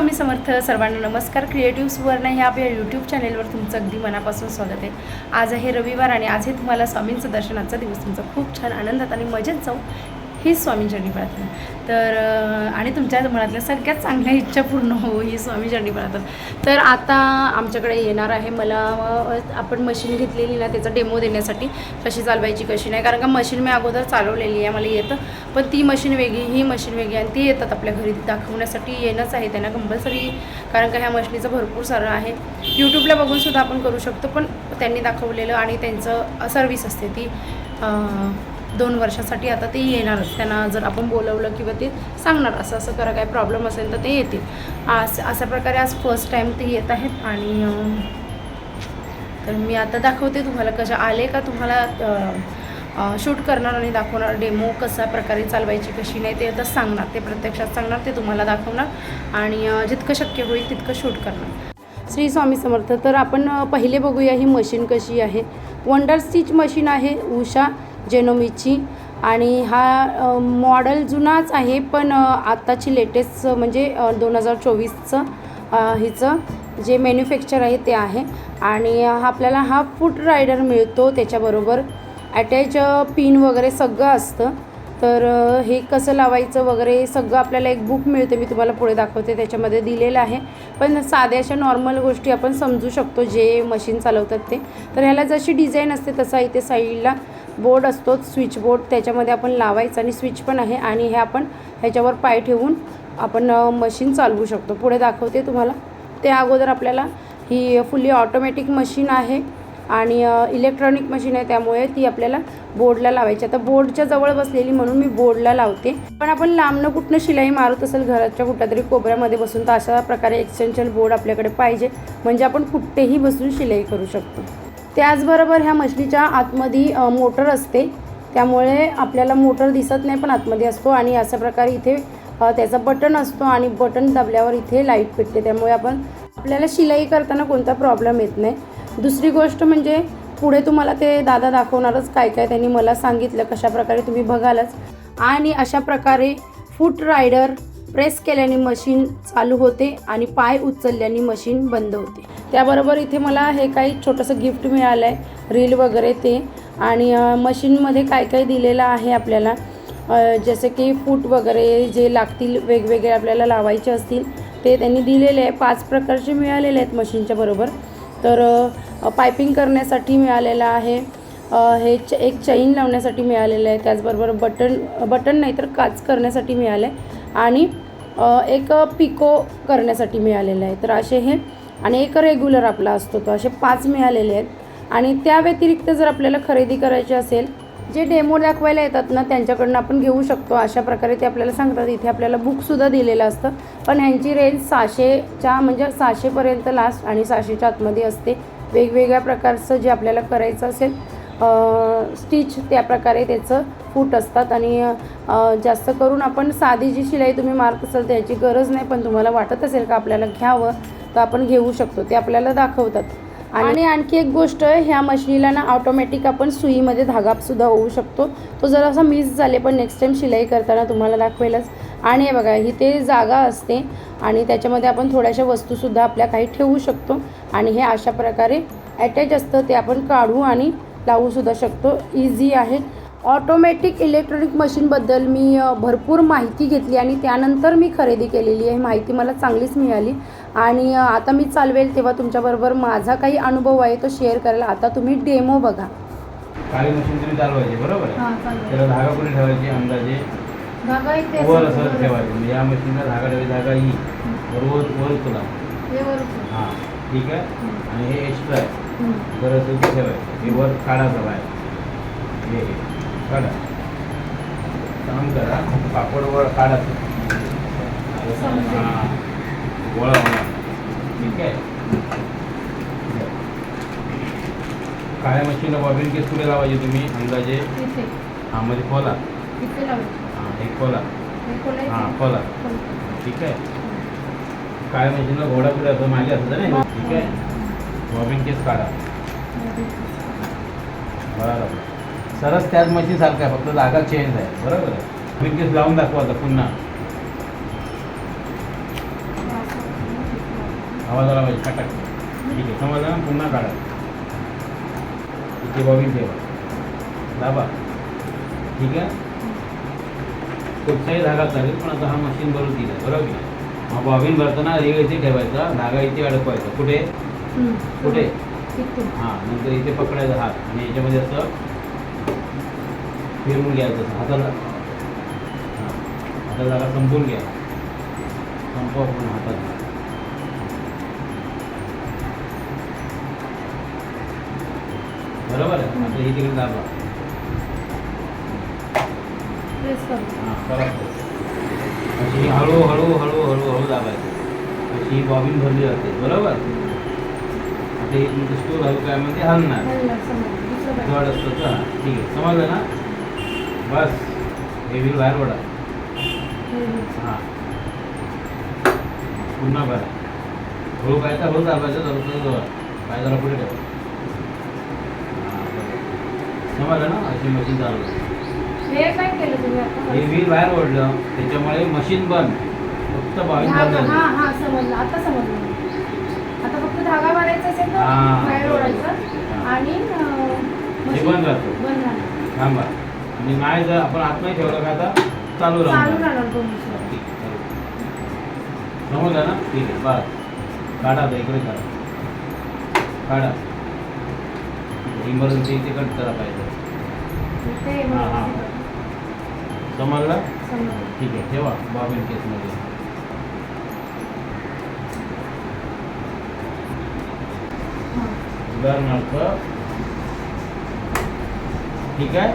स्वामी समर्थ सर्वांना नमस्कार. क्रिएटिव्ह सुवर्ण ह्या आपल्या यूट्यूब चॅनेलवर तुमचं अगदी मनापासून स्वागत आहे. आज आहे रविवार आणि आज हे तुम्हाला स्वामींचं दर्शनाचा दिवस. तुमचा खूप छान आनंदात आणि मजेत जाऊ हीच स्वामींच्या प्रार्थना. तर आणि तुमच्या मनातल्या सगळ्यात चांगल्या इच्छा पूर्ण हो ही स्वामींच्या प्रार्थना. तर आता आमच्याकडे येणार आहे मला आपण मशीन घेतलेली ना त्याचा डेमो देण्यासाठी. कशी चालवायची कशी नाही कारण का मशीन मी अगोदर चालवलेली आहे मला येतं. पण ती मशीन वेगळी ही मशीन वेगळी आणि ती येतात आपल्या घरी. दाखवण्यासाठी येणंच आहे त्यांना कंपल्सरी कारण का ह्या मशीनीचं भरपूर सारं आहे. यूट्यूबला बघूनसुद्धा आपण करू शकतो पण त्यांनी दाखवलेलं आणि त्यांचं सर्विस असते ती दोन वर्षासाठी आता ते येणारच. त्यांना जर आपण बोलवलं किंवा ते सांगणार असं असं करा काय प्रॉब्लेम असेल तर ते येतील. असं अशा प्रकारे आज फर्स्ट टाईम ते येत आहेत आणि तर मी आता दाखवते तुम्हाला कशा आले का तुम्हाला शूट करणार आणि दाखवणार डेमो कशा प्रकारे चालवायची कशी नाही ते आता सांगणार. ते प्रत्यक्षात सांगणार ते तुम्हाला दाखवणार आणि जितकं शक्य होईल तितकं शूट करणार. श्री स्वामी समर्थ तर आपण पहिले बघूया ही मशीन कशी आहे. वंडर स्टिच मशीन आहे उषा जेनोमीची आणि हा मॉडल जुनाच आहे पण आत्ताची लेटेस्ट म्हणजे दोन हजार चोवीसचं हिचं जे मॅन्युफॅक्चर आहे ते आहे. आणि हा आपल्याला हा फूट रायडर मिळतो त्याच्याबरोबर अटॅच पिन वगैरे सगळं असतं. तर हे कसं लावायचं वगैरे सगळं आपल्याला एक बुक मिळते मी तुम्हाला पुढे दाखवते त्याच्यामध्ये दिलेलं आहे. पण साध्या अशा नॉर्मल गोष्टी आपण समजू शकतो जे मशीन चालवतात ते. तर ह्याला जशी डिझाईन असते तसा इथे साईडला बोर्ड असतो स्विच बोर्ड त्याच्यामध्ये आपण लावायचं आणि स्विच पण आहे आणि हे आपण ह्याच्यावर पाय ठेवून आपण मशीन चालवू शकतो. पुढे दाखवते तुम्हाला. त्या अगोदर आपल्याला ही फुल्ली ऑटोमॅटिक मशीन आहे. आणि इलेक्ट्रॉनिक मशीन आहे त्यामुळे ती आपल्याला बोर्डला लावायची. आता बोर्डच्या जवळ बसलेली म्हणून मी बोर्डला लावते. पण आपण लांबनं कुठनं शिलाई मारत असेल घराच्या कुठल्या तरी कोपऱ्यामध्ये बसून तर अशा प्रकारे एक्सटेन्शन बोर्ड आपल्याकडे पाहिजे. म्हणजे आपण कुठेही बसून शिलाई करू शकतो. त्याचबरोबर ह्या मशीनीच्या आतमध्ये मोटर असते. त्यामुळे आपल्याला मोटर दिसत नाही पण आतमध्ये असतो. आणि अशा प्रकारे इथे त्याचा बटन असतो आणि बटन दाबल्यावर इथे लाइट पेटते त्यामुळे आपण आपल्याला शिलाई करताना कोणता प्रॉब्लेम येत नाही. दुसरी गोष्ट म्हणजे पुढे तुम्हाला ते दादा दाखवणारच काय काय त्यांनी मला सांगितलं कशा प्रकारे तुम्ही बघालच. आणि अशा प्रकारे फूट रायडर प्रेस केल्याने मशीन चालू होते आणि पाय उचलल्याने मशीन बंद होते. त्याबरोबर इथे मला हे काही छोटंसं गिफ्ट मिळालं आहे रील वगैरे ते. आणि मशीनमध्ये काय काय दिलेलं आहे आपल्याला? जसे की फूट वगैरे जे लागतील वेगवेगळे आपल्याला लावायचे असतील ते त्यांनी दिलेले आहे. पाच प्रकारचे मिळालेले आहेत मशीनच्या बरोबर. तर पायपिंग करण्यासाठी मिळालेलं आहे. हे च एक चैन लावण्यासाठी मिळालेलं आहे. त्याचबरोबर बटन बटन नाही तर काच करण्यासाठी मिळालं. आहे आणि एक पिको करण्यासाठी मिळालेलं आहे. तर असे हे आणि एक रेग्युलर आपला असतो तो. असे पाच मिळालेले आहेत. आणि त्या व्यतिरिक्त जर आपल्याला खरेदी करायची असेल जे डेमो दाखवायला येतात ना त्यांच्याकडनं आपण घेऊ शकतो. अशा प्रकारे ते आपल्याला सांगतात. इथे आपल्याला बुकसुद्धा दिलेलं असतं. पण ह्यांची रेंज सहाशेच्या म्हणजे सहाशेपर्यंत लास्ट आणि सहाशेच्या आतमध्ये असते. वेगवेगळ्या प्रकारचं जे आपल्याला करायचं असेल स्टिच त्या प्रकारे त्याचं फूट असतात. आणि जास्त करून आपण साधी जी शिलाई तुम्ही मारत असाल त्याची गरज नाही. पण तुम्हाला वाटत असेल का आपल्याला घ्यावं तर आपण घेऊ शकतो. ते आपल्याला दाखवतात. आणि आणखी एक गोष्ट ह्या मशीनीला ना ऑटोमॅटिक आपण सुईमध्ये धागासुद्धा होऊ शकतो. तो जर असा मिस झाले पण नेक्स्ट टाईम शिलाई करताना तुम्हाला दाखवेलच. आणि हे बघा ही ते जागा असते आणि त्याच्यामध्ये आपण थोड्याशा वस्तूसुद्धा आपल्या काही ठेवू शकतो. आणि हे अशा प्रकारे अटॅच असतं ते आपण काढू आणि लावूसुद्धा शकतो. इझी आहे. ऑटोमॅटिक इलेक्ट्रॉनिक मशीनबद्दल मी भरपूर माहिती घेतली आणि त्यानंतर मी खरेदी केलेली आहे. माहिती मला चांगलीच मिळाली. आणि आता मी चालवेल तेव्हा तुमच्याबरोबर माझा काही अनुभव आहे तो शेअर करायला. आता तुम्ही डेमो बघा. काळी मशीन तुम्ही चालवायची बरोबर? हां त्याला धागा कुठे ठेवायची? अंदाजे धागा इथे वर असं ठेवायचं. म्हणजे या मशीनला धागा ठेवायची धागा ही. वर वर तुला. हां ठीक आहे? आणि हे एक्स्ट्रा आहे. बरं असेल ते ठेवायचं. हे वर काढायचं बाहेर हे हे काढा. काम करा. कापड वर समजेल. हां. गोळा ठीक आहे. काळ्या मशीनला बॉबिन केस कुठे लावायचे तुम्ही? अंदाजे? हां मध्ये खोला. हां एक खोला. हे. हां खोला. ठीक आहे. काळ्या मशीनला घोडा पुढे असं मागे असतं ना? ठीक आहे. बॉबिन केस काढा. बरोबर. सरस त्याच मशीन सारखं आहे. फक्त जागा चेंज आहे. बरोबर बॉबिन केस लावून दाखवा आता पुन्हा. आवाज आला पाहिजे खटाक. ठीक आहे. समजलं पुन्हा काढा. इथे बॉबिन ठेवा. दाबा. ठीक आहे? कुठचाही धागा चालेल पण आता हा मशीन भरून दिला बरोबर की? मग बॉबिन भरताना रेग इथे ठेवायचा धागा इथे अडकवायचा. कुठे. कुठे. हां नंतर इथे पकडायचा हात. आणि याच्यामध्ये असं फिरवून घ्यायचं. असं हाताला. हां. हाताला जागा संपवून घ्या. संपवा पूर्ण हातात बरोबर आहे. आता ही तिकडे दाबा. हां अशी हळू हळू हळू हळू हळू दाबायची. अशी ही बॉबिन भरली जाते. बरोबर? आता ही तुमचं स्टोर हलू काय म्हणजे हलणार जड. असतं का ठीक आहे. समजलं ना? बस. हे व्हील बाहेर पडा. हां पुन्हा बरा हळू पायचा हळू दाबायचं जवळ जवळ पाय जरा पुढे ठेवा हां, बरं. समजलं ना अशी मशीन चालू हे काय केलं तुम्ही आता? हे व्हील बाहेर ओढलं त्याच्यामुळे मशीन बंद. फक्त बावीस झालं. हा हा समजलं. आता समजलं. आता फक्त धागा भरायचा असेल तर हा. बाहेर ओढायचं हा. आणि अं, हे मशीन बंद राहतं. बंद राहणार. थांबा. आणि नाही जर आपण आत नाही ठेवलं का आता चालू चालू राहणार तो. समजलं ना? ठीक आहे बस. काढा आता इकडे काढा. काढा. इमर्जन्सी इथे कट करा पाहिजे. हा, हा. समजलं. ठीक आहे ठेवा बॉबिन केसमध्ये. उदाहरणार्थ ठीक आहे?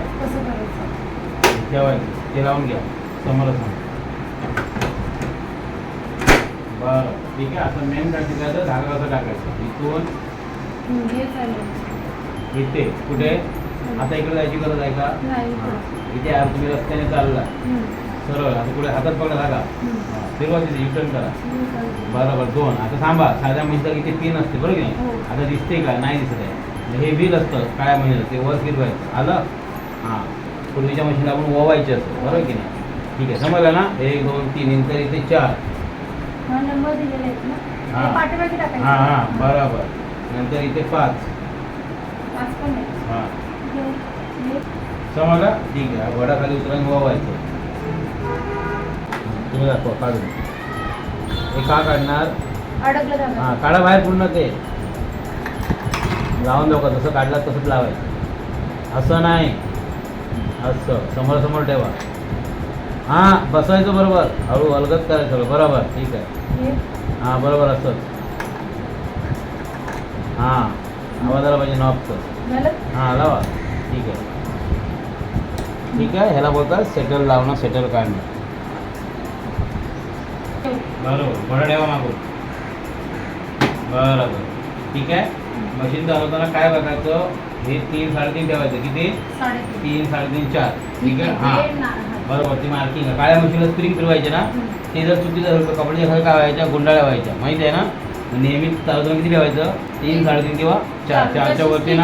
ठेवायचं ते लावून घ्या. समोर सांग. बरं ठीक आहे. आता मेन काय शिकायचं? धागा कसं टाकायचं? इथून. इथे कुठे? आता इकडे जायची गरज आहे का? हां. इथे आज तुम्ही रस्त्याने चालला. सरळ आता पुढे हातात पकडा. हां, फिरवा तिथे युटर्न करा. बरोबर दोन. आता थांबा. साध्या म्हशीचं इथे पिन असते बरोबर की हो. नाही आता दिसते का? नाही दिसत आहे. हे व्हील असतं. काळ्या महिन्याचं? ते वर फिरवायचं आलं? हां. पूर्वीच्या मशीनला आपण ओवायचे असतं. बरोबर की नाही? ठीक आहे. समजलं ना? एक दोन तीन. नंतर इथे चार. हा हा. हां हां. बरोबर. नंतर इथे पाच. हां हे- हे- समजलं? ठीक आहे. वडाखाली उतरून ओवायचं तुम्ही दाखवा काढून. हे का काढणार. हां काढा बाहेर पूर्ण ते. लावून देऊ का जसं काढलं तसंच लावायचं. असं नाही. असं. समोर समोर ठेवा. हां बसायचं बरोबर. हळू अलगत करायचं. बरोबर. ठीक आहे. हे? बरोबर असंच हां. आवाज आला पाहिजे झालं? हां लावा. ठीक आहे. ठीक आहे ह्याला बोलतात सेटल लावणं सेटल काढणं. बरोबर बरं ठेवा मागून. बरोबर ठीक आहे? मशीन चालवताना काय बघायचं? हे तीन साडेतीन ठेवायचं. किती? साडेतीन. तीन साडेतीन चार. ठीक आहे? हां. बरोबर ती मार्किंग आहे. काळ्या मशीनला स्प्रिंग फिरवायचे ना. ते जर चुकीचं झालं तर कपड्याच्या खाली काय व्हायच्या गुंडाळ्या व्हायच्या. माहिती आहे ना? नेहमी चालवताना किती ठेवायचं? तीन साडेतीन किंवा चार. चारच्या वरती ना.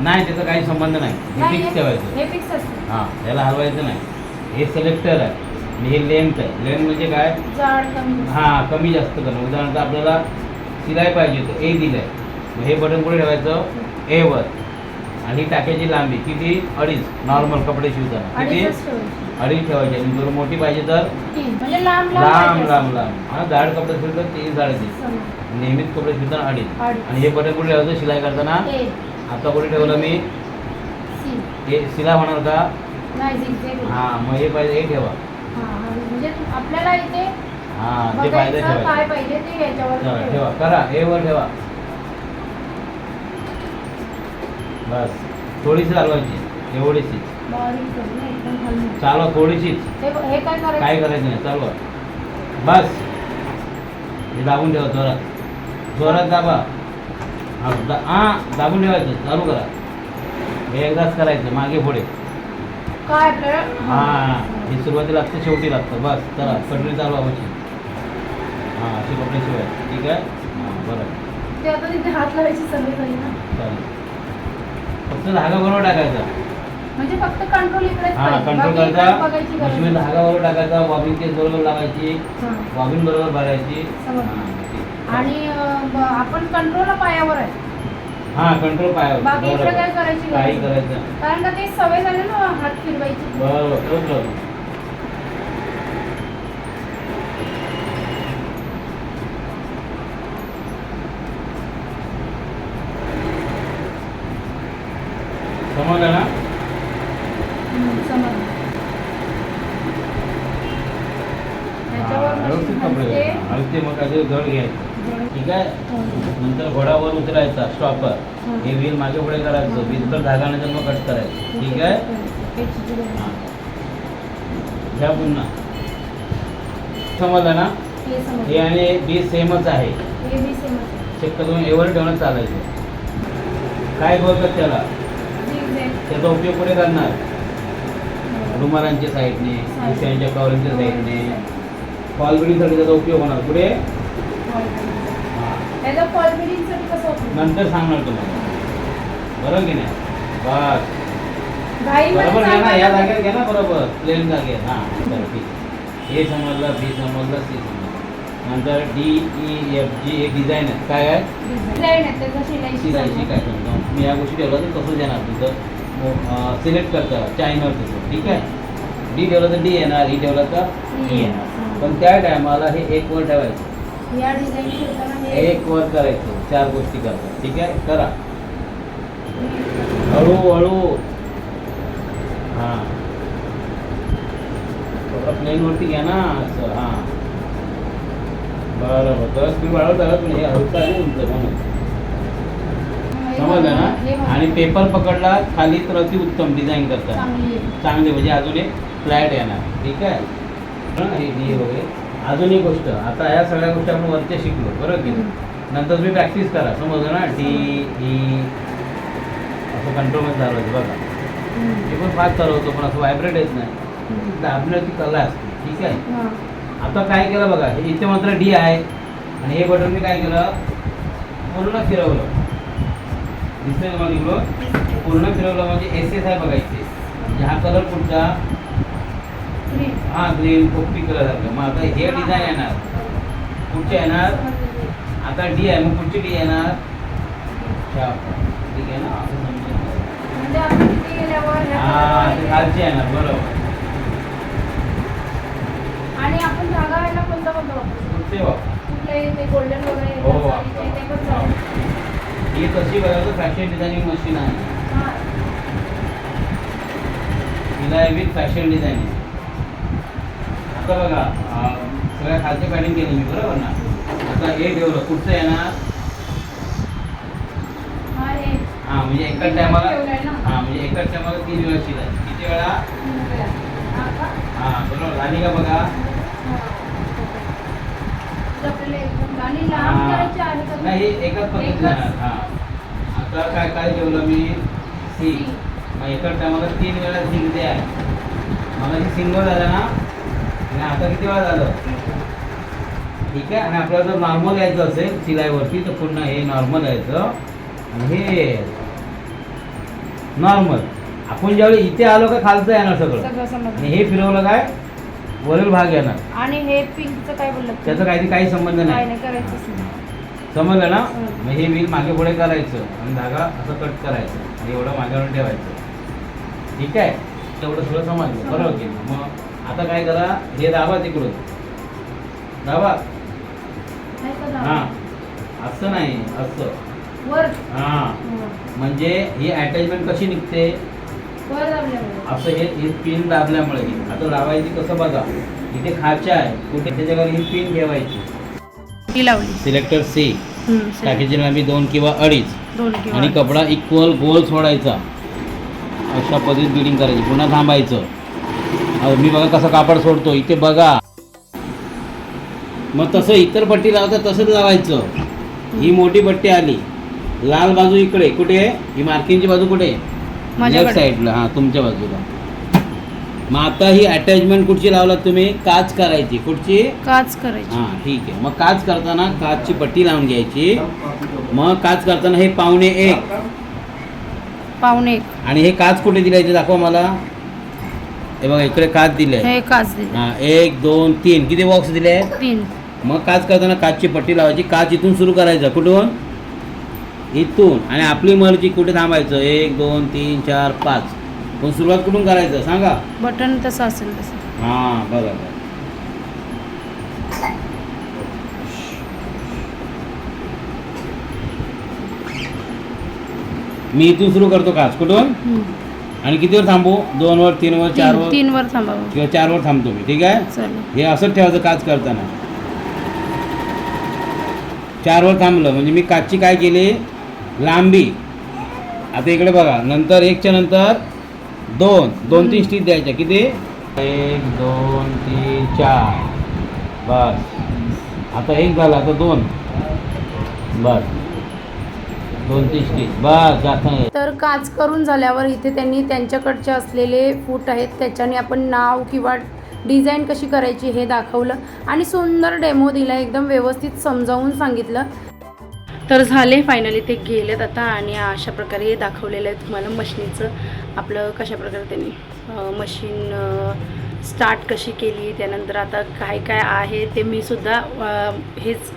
नाही त्याचा काही संबंध नाही. हे फिक्स ठेवायचं. हे फिक्स असते. हां याला हलवायचं नाही. हे सिलेक्टर आहे. आणि हे लेंथ आहे. लेंथ म्हणजे काय? हां कमी जास्त करणं. उदाहरणार्थ आपल्याला शिलाई पाहिजे तर ए दिलं आहे मग हे बटन कुठे ठेवायचं? ए वर. आणि टाक्याची लांबी किती? अडीच. नॉर्मल कपडे शिवताना. किती. अडीच ठेवायची आणि जर मोठी पाहिजे तर म्हणजे लांब लांब लांब हां जाड कपडे तीन साडेतीन समज. नेहमीच कपडे शिवताना अडीच. अडीच. आणि हे बटन कुठे ठेवायचं? शिलाई करताना? आता कुठे ठेवलं मी. हे शिलाई होणार का. हां मग हे पाहिजे हे ठेवा. हा, हा. म्हणजे आपल्याला इथे हां ते पाहिजे ते ठेवायचं. ठेवा करा ए वर ठेवा. बस. थोडीशी चालवायची एवढीशीच चालवा थोडीशीच. हे हे काय करायचं? नाही चालवा. बस. हे दाबून ठेवा जोरात. जोरात दाबा. हा दा हां दाबून ठेवायचं. चालू करा. हे एकदाच करायचं मागे पुढे. काय हां हे सुरुवातीला लागतं शेवटी लागतं. बस चला चालवा मशीन हां असे कपडे शिवाय ठीक आहे? हां बरं. हात लावायची चालेल. फक्त धागा बरोबर टाकायचा. म्हणजे फक्त कंट्रोल इकडेच हा. कंट्रोल करायचा इकडे मशीन. धागा बरोबर टाकायचा बॉबिन केस बरोबर लावायची. बॉबिन बरोबर भरायची. आणि आपण कंट्रोल पायावर आहे हा कंट्रोल पायावर बाकी इकडे. काय करायची काही. करायचं कारण का ते सवय झाली ना हात फिरवायची बरोबर तोच बरोबर. समजलं ना हम्म, समजलं. त्याच्यावर हा, व्यवस्थित मशीन कपडे हलते. हलते मग त्याचे जड घ्यायचं ठीक आहे. नंतर घोडावर उतरायचा स्टॉपर हं. हे व्हील मागे पुढे करायचं हं. भिंतर धागा नाही तर मग कट करायचं ठीक आहे हा. घ्या पुन्हा समजलं ना हे हे. आणि बी सेमच आहे हे. चेक करून एवर ठेवणं चालायचं काय बोलतात त्याला. त्याचा उपयोग कुठे करणार रुमालांच्या साईडने Side. दुसऱ्यांच्या कवरिंगच्या साईडने. फॉल बिडिंगसाठी त्याचा उपयोग होणार कुठे हा. फॉल कसं होतं? नंतर सांगणार तुम्हाला. बरोबर की नाही? बस. बरोबर घ्या ना. या जागेत घ्या ना बरोबर. प्लेन जागेत हां बरं ठीक ए समजलं बी समजलं सी समजलं. नंतर डी ई एफ जी हे डिझाईन आहे काय आहे? Design आहे, त्याचा शिलाईची. काय समजा मी या गोष्टी ठेवलं तर तसंच येणार तुझं? सिलेक्ट करता चायनर तुझं. ठीक आहे? डी ठेवलं तर डी येणार ई ठेवलं तर ई येणार. पण त्या टायमाला हे एक वर ठेवायचं. या डिझाईन करताना एक वर करायचं चार गोष्टी करतात. ठीक आहे? करा. हळू हळू. हां. थोडं प्लेनवरती घ्या ना असं हां. बरं बरं. स्पीड वाढवता का तुम्ही हे हलकं आहे तुमचं म्हणून. समजलं ना. आणि पेपर पकडला खाली तर अति उत्तम डिझाईन करतात. चांगली म्हणजे अजून एक फ्लॅट येणार. ठीक आहे? हं, हे वगैरे अजून एक गोष्ट. आता या सगळ्या गोष्टी आपण वरच्या शिकलो. बरोबर की? नंतर तुम्ही प्रॅक्टिस करा. समजलं ना? डी ई असं कंट्रोलमध्ये चालवायचं बघा. हे पण फास्ट चालवतो पण असं व्हायब्रेट येत नाही. हम्म. दाबण्याची कला असते. ठीक आहे? हां. आता काय केलं बघा? इथे मात्र डी आहे. आणि हे बटन मी काय केलं? पूर्ण फिरवलं. दिसतंय तुम्हाला पूर्ण फिरवलं. म्हणजे एस एस आहे बघा इथे. म्हणजे हा कलर कुठचा. हा ग्रीन पोपटी कलर आहे. मग आता हे डिझाईन येणार. कुठचे येणार. आता डी आहे. मग कुठची डी येणार. ठीक आहे ना? असं म्हणजे हा ते खालची येणार. बरोबर. आणि आपण धागा व्हायला कोणता कोणता हो. ही तशी बघायचं फॅशन डिझायनिंग मशीन हां. आहे विथ फॅशन डिझायनिंग आता बघा सगळ्या खालचे पॅडिंग केली मी बरोबर ना? आता हे ठेवलं कुठचं येणार हां, म्हणजे एकाच टायमाला. हां म्हणजे एकाच टायमाला तीन वेळा शिलाय. किती वेळा? हां बरोबर. झाली का बघा? आणि? नाही हे एकाच पद्धतीने हां. आता काय काय ठेवलं मी? सी. मग एकाच टायमाला तीन वेळा सिंग ते आहे. मला सिंगल झालं ना आणि आता किती वेळा झालं? ठीक आहे आणि आपल्याला जर नॉर्मल यायचं असेल शिलाईवरती तर पुन्हा हे नॉर्मल यायचं. आणि हे नॉर्मल आपण ज्यावेळी इथे आलो का खालचं येणार सगळं? आणि हे फिरवलं काय? वरील भाग येणार. आणि हे पिंकचं काय बोललं? त्याचं काही काही संबंध नाही. समजलं ना? हं. मग हे व्हील मागे पुढे करायचं. आणि धागा असं कट करायचं. आणि एवढं मागेवर ठेवायचं. ठीक आहे? तेवढं सगळं समजलं. बरोबर की? मग आता काय करा हे दाबा तिकडून. दाबा. हां? असं नाही असं. हां. म्हणजे ही अटॅचमेंट कशी निघते? असं हे ही पिन दाबल्यामुळे. आता लावायची कसं बघा. इथे खाच्या आहे. कुठे? त्याच्यावर ही पिन ठेवायची. सिलेक्टर सी टाकीची लांबी दोन किंवा अडीच. आणि कपडा इक्वल गोल सोडायचा. अशा पद्धतीत बिडिंग करायची. पुन्हा थांबायचं. अहो, मी बघा कसं कापड सोडतो इथे बघा. मग तसं इतर पट्टी लावतात तसंच लावायचं. ही मोठी पट्टी आली. लाल बाजू इकडे कुठे? आहे ही मार्किंगची बाजू कुठे. लेफ्ट साईडला हां तुमच्या बाजूला. मग आता ही अटॅचमेंट कुठची लावलात तुम्ही? काच करायची. कुठची? काच करायची. हां ठीक आहे. मग काच करताना काचची पट्टी लावून घ्यायची. मग काच करताना हे पावणे एक. पावणे एक. आणि हे काच कुठे दिले ते दाखवा मला. हे बघा इकडे काच दिले. आहे हे काच दिले. हा एक दोन तीन. किती बॉक्स दिले? आहेत तीन. मग काच करताना काचची पट्टी लावायची. काच इथून सुरू करायचं. कुठून? इथून. आणि आपली मर्जी कुठे थांबायचं? एक दोन तीन चार पाच. पण सुरुवात कुठून करायचं? सांगा. बटन तसं असेल तसं. हां बघा बघा. मी इथून सुरू करतो काच. कुठून? हम्म. आणि कितीवर थांबू? दोन वर तीन वर चार तीन वर? तीन वर थांबावं. किंवा चार वर थांबतो मी ठीक आहे? चालेल. हे असंच ठेवायचं काच करताना. चार वर थांबलं म्हणजे मी काचची काय केली? लांबी. आता इकडे बघा नंतर एकच्या नंतर दोन. दोन तीन स्टिच द्यायच्या. किती? एक दोन तीन चार. बस. आता एक झाला आता दोन. बस. दोन तीन स्टिच बस जास्त नाही तर काच करून झाल्यावर इथे त्यांनी त्यांच्याकडचे असलेले फूट आहेत त्याच्याने आपण नाव किंवा डिझाईन कशी करायची हे दाखवलं आणि सुंदर डेमो दिला एकदम व्यवस्थित समजावून सांगितलं. तर झाले फायनली ते गेलेत आता आणि अशा प्रकारे हे दाखवलेलं आहे तुम्हाला मशीनीचं. आपलं कशा प्रकारे त्यांनी मशीन स्टार्ट कशी केली त्यानंतर आता काय काय आहे ते मी सुद्धा हेच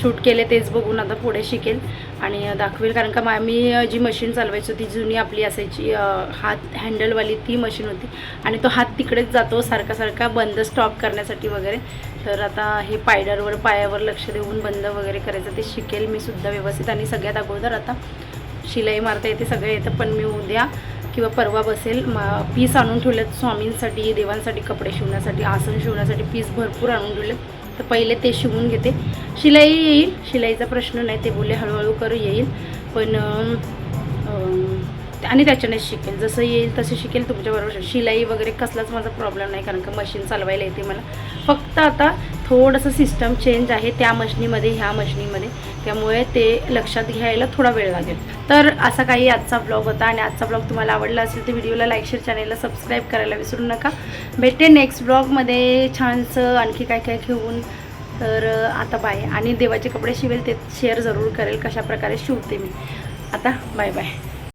शूट केले तेच बघून आता पुढे शिकेल. आणि दाखवेल. कारण का मा मी जी मशीन चालवायची होती जुनी आपली असायची हात हँडलवाली ती मशीन होती. आणि तो हात तिकडेच जातो सारखा सारखा बंद स्टॉप करण्यासाठी वगैरे. तर आता हे पायडरवर पायावर लक्ष देऊन बंद वगैरे करायचं ते शिकेल मी सुद्धा व्यवस्थित. आणि सगळ्यात अगोदर आता शिलाई मारता येते सगळं येतं. पण मी उद्या किंवा परवा बसेल म पीस आणून ठेवलेत स्वामींसाठी देवांसाठी कपडे शिवण्यासाठी आसन शिवण्यासाठी पीस भरपूर आणून ठेवलेत. तर पहिले ते शिवून घेते. शिलाई येईल. शिलाईचा प्रश्न नाही ते बोलले हळूहळू करू येईल. पण आणि त्याच्याने शिकेल. जसं येईल तसं शिकेल तुमच्याबरोबर. शिलाई वगैरे कसलाच माझा प्रॉब्लेम नाही कारण का मशीन चालवायला येते मला. फक्त आता थोडंसं सिस्टम चेंज आहे त्या मशनीमध्ये ह्या मशनीमध्ये. त्यामुळे ते लक्षात घ्यायला थोडा वेळ लागेल. तर असा काही आजचा ब्लॉग होता आणि आजचा ब्लॉग तुम्हाला आवडला असेल तर व्हिडिओला लाईक शेअर चॅनेलला सबस्क्राईब करायला विसरू नका. भेटते नेक्स्ट ब्लॉगमध्ये छानसं आणखी काय काय घेऊन. तर आता बाय आणि देवाचे कपडे शिवेल ते शेअर जरूर करेल कशा प्रकारे शिवते मी. आता बाय बाय